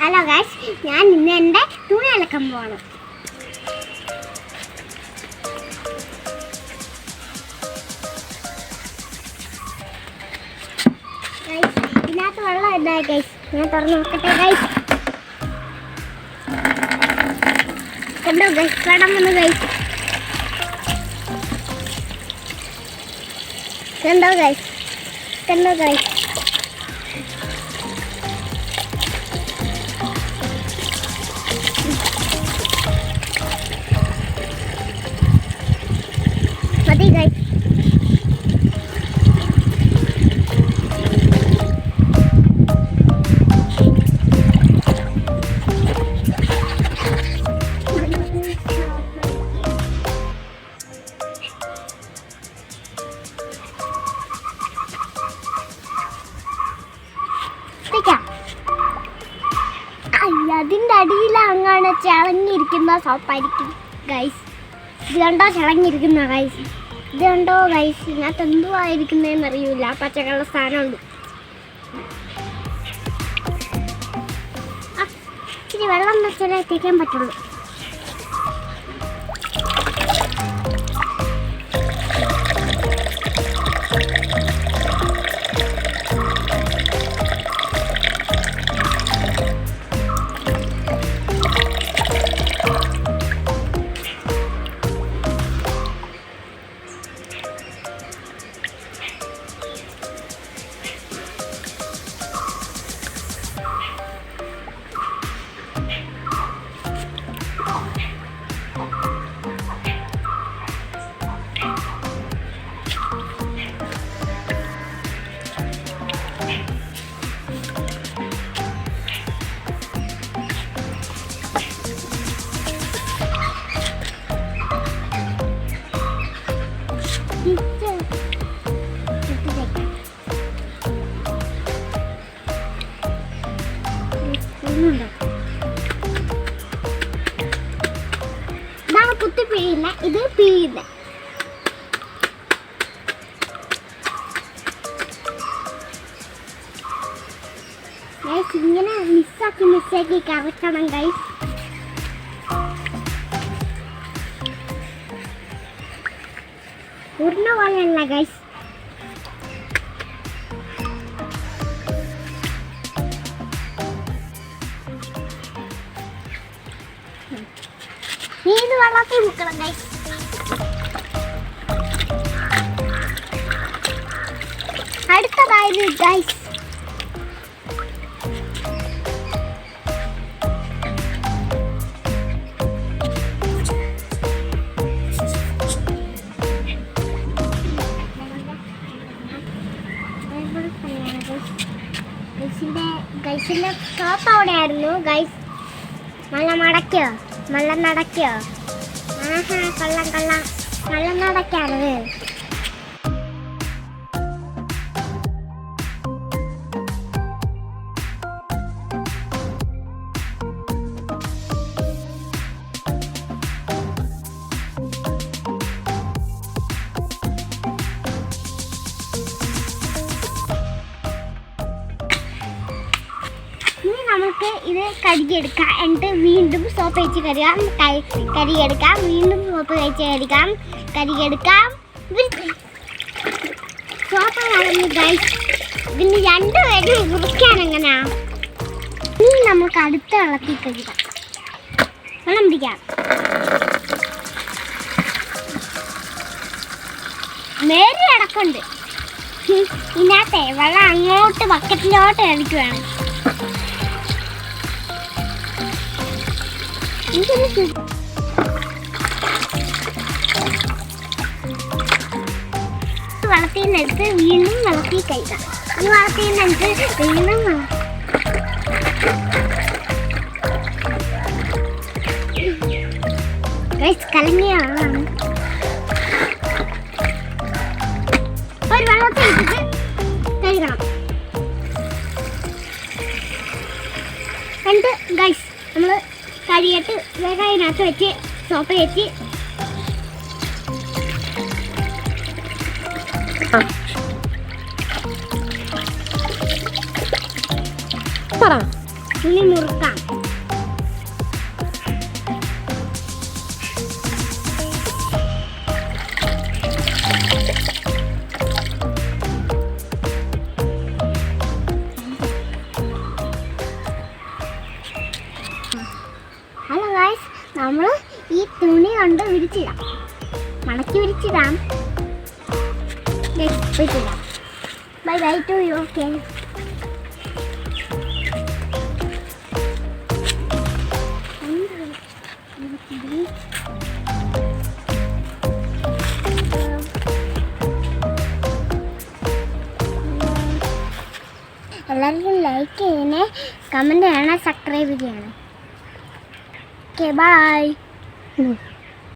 Hello guys ഞാൻ ഇന്ന് എന്റെ തുണി അലക്കാൻ പോവാണ്. ഇതിനകത്ത് വെള്ളം ഇതായി ഗൈസ് ഞാൻ തുറന്ന് നോക്കട്ടെ ഗൈസ് കണ്ടോ ഗൈസ് കടം വന്നു ഗൈസ് കണ്ടോ ഗൈസ് കണ്ടോ ഗൈസ് അങ്ങാണ് ചിളങ്ങിയിരിക്കുന്ന സോപ്പായിരിക്കും ഗൈസ് ഇത് കണ്ടോ? ചിളങ്ങിയിരിക്കുന്ന ഗൈസ് ഇത് കണ്ടോ ഗൈസ് ഇതിനകത്ത് എന്തുവായിരിക്കുന്നതെന്ന് അറിയില്ല പച്ചക്കളർ സ്ഥാനമുണ്ട് ഇച്ചിരി വെള്ളം വെച്ചാലേ എത്തിക്കാൻ പറ്റുള്ളൂ. ഒന്നുണ്ടോ? ഇതാണ് കുത്തി പിഴിയുന്ന ഇത് പിഴിയുന്ന ഗൈസ് ഇങ്ങനെ മിസ്സാക്കി മിസ്സാക്കി കറക്കണം ഗൈസ് പൂർണ്ണ പോലെയല്ല ഗൈസ് ഇത് വെള്ളത്തിൽ മുക്കണം ഗൈസ് അടുത്തതായത് ഗൈസ് ഗൈസിന്റെ ഗൈസിന്റെ അവിടെ അവിടെയായിരുന്നു ഗൈസ് നല്ല മടക്കോ. മല നടക്കോ? ആഹാ കൊള്ളം കൊള്ളാം. നല്ല നടക്കാണ് നമുക്ക് ഇത് കഴുകിയെടുക്കാം. എന്നിട്ട് വീണ്ടും സോപ്പ് വെച്ച് കഴുകാം. കഴു- കഴുകിയെടുക്കാം. വീണ്ടും സോപ്പ് വെച്ച് കഴുകാം. കഴുകിയെടുക്കാം. സോപ്പ് കളഞ്ഞു ഗൈസ് ഇതിന് രണ്ടുപേരും കുറിക്കാൻ എങ്ങനെയാ ഇനി നമുക്ക് അടുത്ത വെള്ളത്തിൽ കഴുകാം. വെള്ളം പിടിക്കാം. നേരെ അടക്കമുണ്ട്. ഇന്നത്തെ ഇതിനകത്തെ വെള്ളം അങ്ങോട്ട് ബക്കറ്റിലോട്ട് അടിക്കുവാണ് വളർത്തിൽ നിന്നെടുത്ത് വീണ്ടും വളർത്തി കഴിക്കാം. ഈ വളർത്തിൽ നിന്നെടുത്ത് വീണ്ടും വള- Guys, കലങ്ങിയ വെള്ളമാണ് ഒരു വെള്ളത്തിൽ ഇട്ടിട്ട് കഴുകണം. എന്നിട്ട് ഗൈസ് നമ്മൾ കഴിയിട്ട് വേഗം അതിനകത്ത് വെച്ച് സോപ്പ് വെച്ച് പറ. തുണി മുറുക്കാം ഹലോ ഗായ്സ് നമ്മൾ ഈ തുണി കൊണ്ട് വിരിച്ചിടാം. മണക്കി വിരിച്ചിടാം. Bye bye to you okay എല്ലാവർക്കും ലൈക്ക് ചെയ്യണേ. കമന്റ് ചെയ്യണേ സബ്സ്ക്രൈബ് ചെയ്യണം. Okay bye